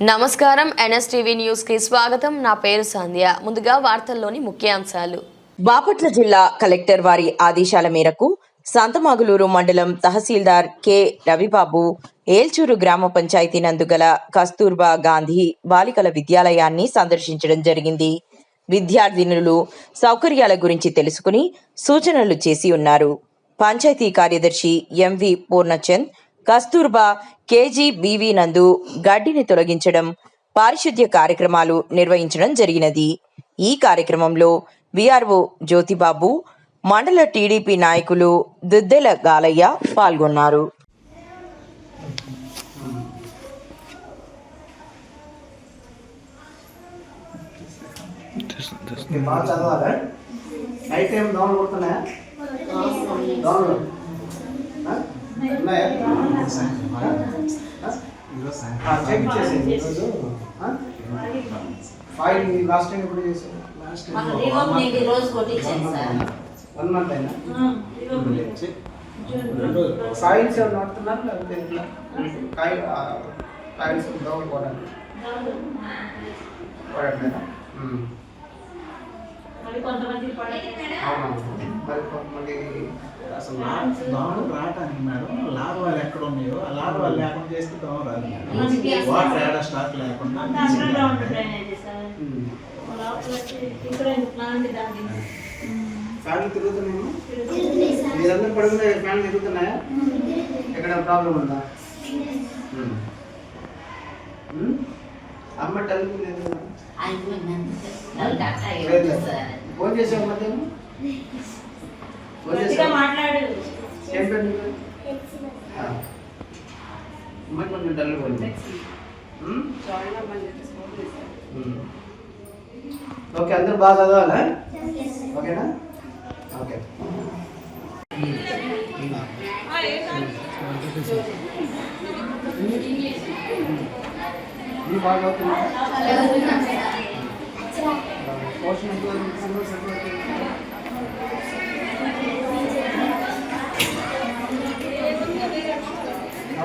నమస్కారం. ఎన్ఎస్టీవీ న్యూస్కి స్వాగతం. నా పేరు సంధ్య. ముందుగా వార్తల్లోని ముఖ్యాంశాలు. బాపట్ల జిల్లా కలెక్టర్ వారి ఆదేశాల మేరకు సంతమాగులూరు మండలం తహసీల్దార్ కె. రవిబాబు ఏల్చూరు గ్రామ పంచాయతీ నందుగల కస్తూర్బా గాంధీ బాలికల విద్యాలయాన్ని సందర్శించడం జరిగింది. విద్యార్థినులు సౌకర్యాల గురించి తెలుసుకుని సూచనలు చేసి ఉన్నారు. పంచాయతీ కార్యదర్శి ఎంవి పూర్ణచంద్ కస్తూర్బా కేజీబీవీ నందు గడ్డిని తొలగించడం పారిశుద్ధ్య కార్యక్రమాలు నిర్వహించడం జరిగినది. ఈ కార్యక్రమంలో విఆర్ఓ జ్యోతిబాబు మండల టీడీపీ నాయకులు దుద్దెల గాలయ్య పాల్గొన్నారు. బాగా చదవాలి. నైట్ టైం దోమలు కొడుతున్నాయా ఉన్నాయా ఈరోజు? ఫైల్ లాస్ట్ టైం ఎప్పుడు రోజు కొట్టించాను సార్. వన్ మంత్ అయినా? కాయిల్స్ ఏమైనా వాడుతున్నారు లేకపోతే ఇట్లా? పోవడానికి? పడట్లేదా మరి అసలు దోమలు రావటానికి మేడం లాభాలు ఎక్కడ ఉన్నాయో ఆ లాభాలు లేకుండా చేస్తే దోమ రాదు వాటర్ ఏడ స్టాక్ లేకుండా ఫ్యాన్లు తిరుగుతున్నాయా? మీరందరూ పడుకునే ఫ్యాన్లు తిరుగుతున్నాయా? ఎక్కడ ప్రాబ్లం ఉందా? అమ్మ టెలిఫోన్ లేదు? ఫోన్ చేసావు మధ్యాహ్నం ఫోన్ చేసావు? ఏం కొంచెం ఉమ్? ఉమ్. ఓకే అందరూ బాగా చదవాలా? ఓకేనా? ఓకే. బాగా అవుతుందా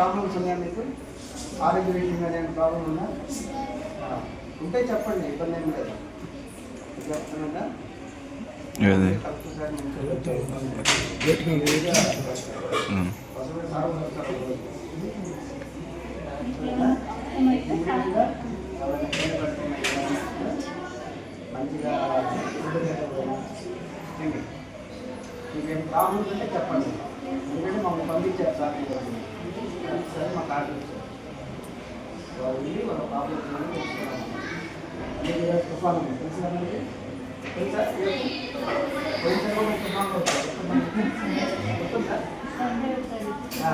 ప్రాబ్లమ్స్ ఉన్నాయా మీకు? ఆరోగ్య రీతిగా ఏమైనా ప్రాబ్లం ఉందా? ఆ, ఉంటే చెప్పండి ఇబ్బంది ఏం లేదు. కంపల్సరీ మంచిగా మీకేం ప్రాబ్లమ్స్ ఉంటే చెప్పండి. ఎందుకంటే మమ్మల్ని పంపించారు సార్. సరే మా కార్డు ఇచ్చారు వాళ్ళు వెళ్ళి వాళ్ళ. మీకు ఈరోజు తుఫాన్. తెలుసా మీకు? తెలుసా? తుఫాన్. ఆ?